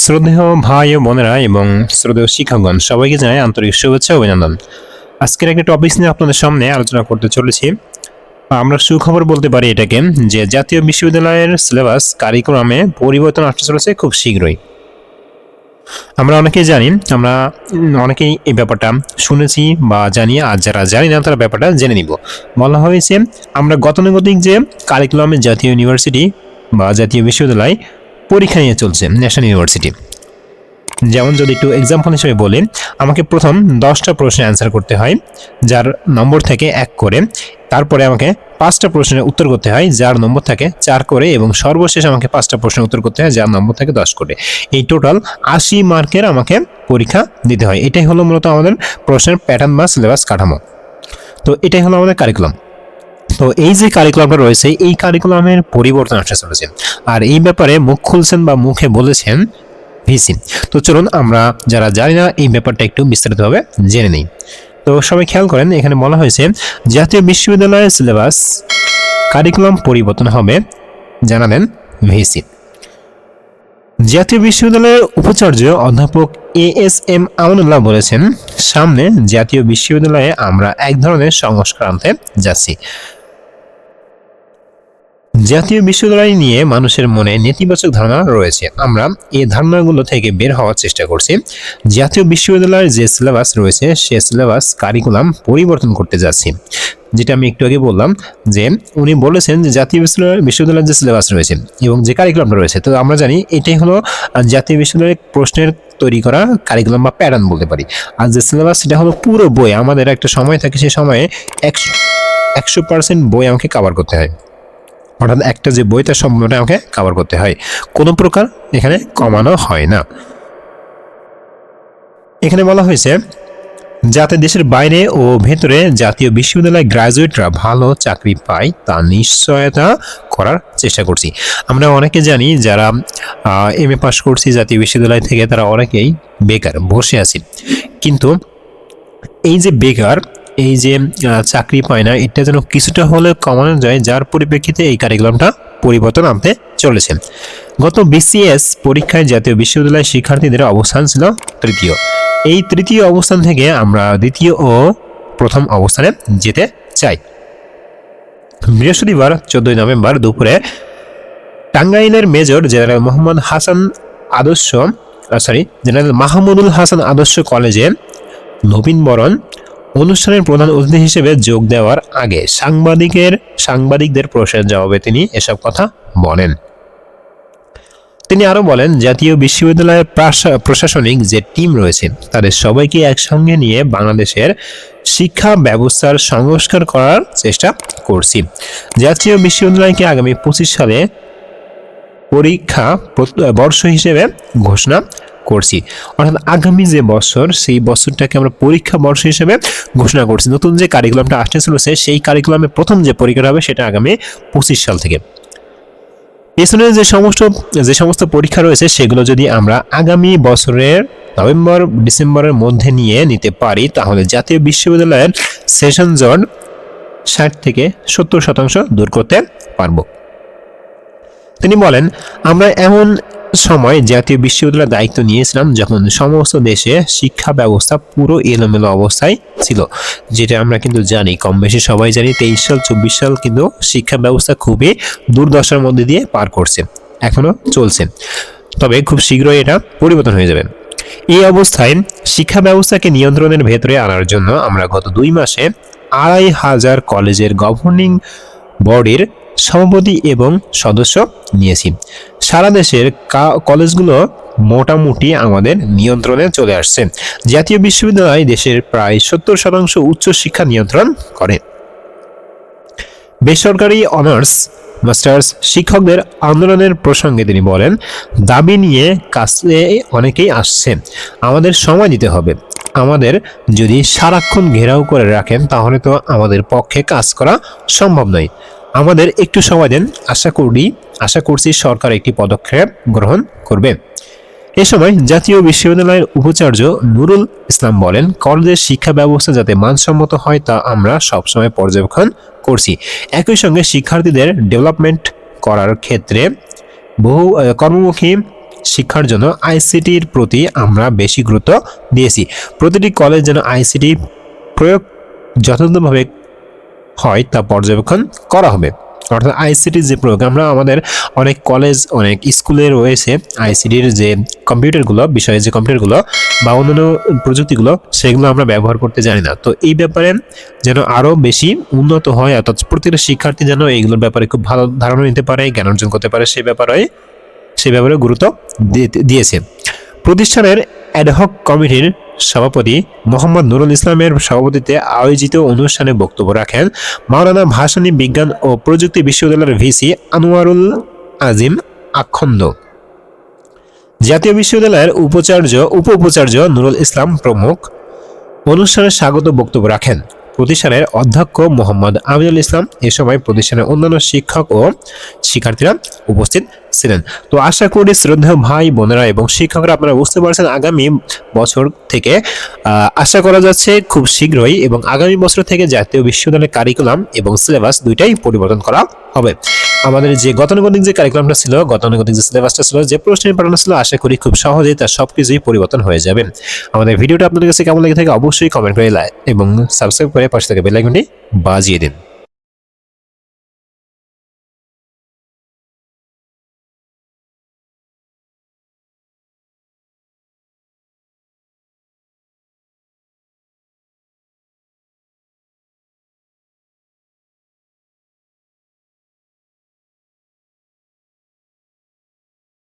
শ্রদ্ধেয় ভাই ও বোনেরা এবং শ্রদ্ধেয় শিক্ষকগণ সবাইকে জানাই আন্তরিক শুভেচ্ছা অভিনন্দন আজকের একটা টপিক নিয়ে আপনাদের সামনে আলোচনা করতে চলেছি আমরা সুখবর বলতে পারি এটাকে যে জাতীয় বিশ্ববিদ্যালয়ের সিলেবাস কারিকুলামে পরিবর্তন আসতে চলেছে খুব শীঘ্রই আমরা অনেকেই জানি আমরা অনেকেই এই ব্যাপারটা শুনেছি বা জানি আর যারা জানি না তারা ব্যাপারটা জেনে নিব বলা হয়েছে আমরা গতানুগতিক যে কারিকুলামে জাতীয় ইউনিভার্সিটি বা জাতীয় বিশ্ববিদ্যালয় পরীক্ষা নিয়ে চলছে ন্যাশনাল ইউনিভার্সিটি যেমন যদি একটু এক্সাম্পল হিসেবে বলি, আমাকে প্রথম দশটা প্রশ্নের অ্যান্সার করতে হয়, যার নম্বর থেকে এক করে। তারপরে আমাকে পাঁচটা প্রশ্নের উত্তর করতে হয়, যার নম্বর থাকে চার করে এবং সর্বশেষ আমাকে পাঁচটা প্রশ্নের উত্তর করতে হয়, যার নম্বর থাকে দশ করে। এই টোটাল আশি মার্কের আমাকে পরীক্ষা দিতে হয়। এটাই হলো মূলত আমাদের প্রশ্নের প্যাটার্ন বা সিলেবাস কাঠামো। তো এটাই হলো আমাদের কারিকুলাম তো এই যে কারিকুলামটা রয়েছে, এই কারিকুলামের পরিবর্তন আসতে চলেছে। আর এই ব্যাপারে মুখ খুলছেন বা মুখে বলেছেন ভিসি। তো চলুন আমরা যারা জানি না, এই ব্যাপারটা একটু বিস্তারিতভাবে জেনে নিই। তো সবাই খেয়াল করেন, এখানে বলা হয়েছে, জাতীয় বিশ্ববিদ্যালয়ের সিলেবাস কারিকুলাম পরিবর্তন হবে, জানালেন ভিসি। জাতীয় বিশ্ববিদ্যালয়ের উপাচার্য অধ্যাপক এ এস এম আমানুল্লাহ বলেছেন, সামনে জাতীয় বিশ্ববিদ্যালয়ে আমরা এক ধরনের সংস্কার আনতে যাচ্ছি। জাতীয় বিশ্ববিদ্যালয় নিয়ে মানুষের মনে নেতিবাচক ধারণা রয়েছে। আমরা এই ধারণাগুলো থেকে বের হওয়ার চেষ্টা করছি। জাতীয় বিশ্ববিদ্যালয়ের যে সিলেবাস রয়েছে, সে সিলেবাস কারিকুলাম পরিবর্তন করতে যাচ্ছি। যেটা আমি একটু আগে বললাম যে, উনি বলেছেন যে জাতীয় বিশ্ববিদ্যালয় বিশ্ববিদ্যালয়ের যে সিলেবাস রয়েছে এবং যে কারিকুলামটা রয়েছে, তো আমরা জানি এটাই হলো জাতীয় বিশ্ববিদ্যালয়ের প্রশ্নের তৈরি করা কারিকুলাম বা প্যাটার্ন বলতে পারি। আর যে সিলেবাস সেটা হলো পুরো বই। আমাদের একটা সময় থাকে সেই সময়ে একশো একশো পার্সেন্ট বই আমাকে কভার করতে হয়। অর্থাৎ একটা যে বই তার সম্পূর্ণটা আমাকে কভার করতে হয়, কোনো প্রকার এখানে কমানো হয় না। এখানে বলা হয়েছে, যাতে দেশের বাইরে ও ভেতরে জাতীয় বিশ্ববিদ্যালয় গ্রাজুয়েটরা ভালো চাকরি পায়, তা নিশ্চয়তা করার চেষ্টা করছি। আমরা অনেকে জানি যারা এম এ পাস করছি জাতীয় বিশ্ববিদ্যালয় থেকে, তারা অনেকেই বেকার, বসে আছি। কিন্তু এই যে বেকার এই যে চাকরি পায় না, এটা যেন কিছুটা হলে কমানো যায়, যার পরিপ্রেক্ষিতে এই কারিকুলামটা পরিবর্তন আনতে চলেছে। গত বিসিএস পরীক্ষায় জাতীয় বিশ্ববিদ্যালয়ের শিক্ষার্থীদের অবস্থান ছিল তৃতীয়। এই তৃতীয় অবস্থান থেকে আমরা দ্বিতীয় ও প্রথম অবস্থানে যেতে চাই। বৃহস্পতিবার, চোদ্দই নভেম্বর দুপুরে টাঙ্গাইলের মেজর জেনারেল মোহাম্মদ হাসান আদর্শ সরি জেনারেল মাহমুদুল হাসান আদর্শ কলেজে নবীনবরণ অনুষ্ঠানের প্রধান অতিথি হিসেবে যোগ দেওয়ার আগে সাংবাদিকের সাংবাদিকদের প্রশ্নের জবাবে তিনি এসব কথা বলেন। তিনি আরও বলেন, জাতীয় বিশ্ববিদ্যালয়ের প্রশাসনিক যে টিম রয়েছে, তাদের সবাইকে একসঙ্গে নিয়ে বাংলাদেশের শিক্ষা ব্যবস্থার সংস্কার করার চেষ্টা করছি। জাতীয় বিশ্ববিদ্যালয়কে আগামী পঁচিশ সালে পরীক্ষা বর্ষ হিসেবে ঘোষণা করছি। অর্থাৎ আগামী যে বছর, সেই বছরটাকে আমরা পরীক্ষা বর্ষ হিসেবে ঘোষণা করছি। নতুন যে কারিকুলামটা আসতে চলেছে, সেই কারিকুলামে প্রথম যে পরীক্ষাটা হবে, সেটা আগামী পঁচিশ সাল থেকে। পেছনে যে সমস্ত যে সমস্ত পরীক্ষা রয়েছে, সেগুলো যদি আমরা আগামী বছরের নভেম্বর, ডিসেম্বরের মধ্যে নিয়ে নিতে পারি, তাহলে জাতীয় বিশ্ববিদ্যালয়ের সেশন জট ষাট থেকে সত্তর শতাংশ দূর করতে পারব। তিনি বলেন, আমরা এমন সময় জাতীয় বিশ্ববিদ্যালয়ের দায়িত্ব নিয়েছিলাম যখন সমস্ত দেশে শিক্ষা ব্যবস্থা পুরো এলোমেলো অবস্থায় ছিল, যেটা আমরা কিন্তু জানি। কম বেশি সবাই জানি তেইশ সাল, চব্বিশ সাল কিন্তু শিক্ষা ব্যবস্থা খুবই দুর্দশার মধ্যে দিয়ে পার করছে, এখনও চলছে। তবে খুব শীঘ্রই এটা পরিবর্তন হয়ে যাবে। এই অবস্থায় শিক্ষা ব্যবস্থাকে নিয়ন্ত্রণের ভেতরে আনার জন্য আমরা গত দুই মাসে আড়াই হাজার কলেজের গভর্নিং বডির সভাপতি এবং সদস্য নিয়েছি। সারা দেশের কলেজগুলো মোটামুটি আমাদের নিয়ন্ত্রণে চলে আসছে। জাতীয় বিশ্ববিদ্যালয় দেশের প্রায় সত্তর শতাংশ উচ্চ শিক্ষা নিয়ন্ত্রণ করে। বেসরকারি অনার্স, মাস্টার্স শিক্ষকদের আন্দোলনের প্রসঙ্গে তিনি বলেন, দাবি নিয়ে কাছে অনেকেই আসছে। আমাদের সময় দিতে হবে। আমাদের যদি সারাক্ষণ ঘেরাও করে রাখেন, তাহলে তো আমাদের পক্ষে কাজ করা সম্ভব নয়। আমাদের একটু সময় দেন। আশা করি, আশা করছি সরকার একটি পদক্ষেপ গ্রহণ করবে। এ সময় জাতীয় বিশ্ববিদ্যালয়ের উপাচার্য নুরুল ইসলাম বলেন, কলেজের শিক্ষা ব্যবস্থা যাতে মানসম্মত হয় তা আমরা সবসময় পর্যবেক্ষণ করছি। একই সঙ্গে শিক্ষার্থীদের ডেভেলপমেন্ট করার ক্ষেত্রে বহু কর্মমুখী শিক্ষার জন্য আইসিটির প্রতি আমরা বেশি গুরুত্ব দিয়েছি। প্রতিটি কলেজ যেন আইসিটি প্রয়োগ যথাযথভাবে হয় তা পর্যবেক্ষণ করা হবে। অর্থাৎ আইসিটির যে প্রয়োগ আমরা আমাদের অনেক কলেজ অনেক স্কুলে রয়েছে আইসিটির যে কম্পিউটারগুলো বিষয়ে যে কম্পিউটারগুলো বা অন্যান্য প্রযুক্তিগুলো, সেগুলো আমরা ব্যবহার করতে জানি না। তো এই ব্যাপারে যেন আরও বেশি উন্নত হয়, অর্থাৎ প্রত্যেকটা শিক্ষার্থী যেন এইগুলোর ব্যাপারে খুব ভালো ধারণা নিতে পারে, জ্ঞান অর্জন করতে পারে সেই ব্যাপারে সেই ব্যাপারে গুরুত্ব দিয়ে- দিয়েছে। প্রতিষ্ঠানের অ্যাডহক কমিটির সভাপতি মোহাম্মদ নুরুল ইসলামের সভাপতিতে আয়োজিত অনুষ্ঠানে বক্তব্য রাখেন মাওলানা ভাসানী বিজ্ঞান ও প্রযুক্তি বিশ্ববিদ্যালয়ের ভিসি আনোয়ারুল আজিম আখন্দ। জাতীয় বিশ্ববিদ্যালয়ের উপাচার্য উপ উপাচার্য নুরুল ইসলাম প্রমুখ। অনুষ্ঠানে স্বাগত বক্তব্য রাখেন। প্রতিষ্ঠানের অধ্যক্ষ মোহাম্মদ আমিনুল ইসলাম এ সময় প্রতিষ্ঠানের অন্যান্য শিক্ষক ও শিক্ষার্থীরা উপস্থিত ছিলেন। তো আশা করি শ্রদ্ধেয় ভাই, বোনেরা এবং শিক্ষকরা আপনারা বুঝতে পারছেন আগামী বছর থেকে আশা করা যাচ্ছে খুব শীঘ্রই এবং আগামী বছর থেকে জাতীয় বিশ্ববিদ্যালয়ের কারিকুলাম এবং সিলেবাস দুইটাই পরিবর্তন করা হবে। আমাদের যে গতানুগতিক যে কারিকুলামটা ছিল, গতানুগতিক যে সিলেবাসটা ছিল, যে প্রশ্নের পাঠানো ছিল, আশা করি খুব সহজেই তার সব কিছুই পরিবর্তন হয়ে যাবে। আমাদের ভিডিওটা আপনাদের কাছে কেমন লেগে থাকে অবশ্যই কমেন্ট করে এবং সাবস্ক্রাইব করে পাশে থেকে বেলাইকনটি বাজিয়ে দিন।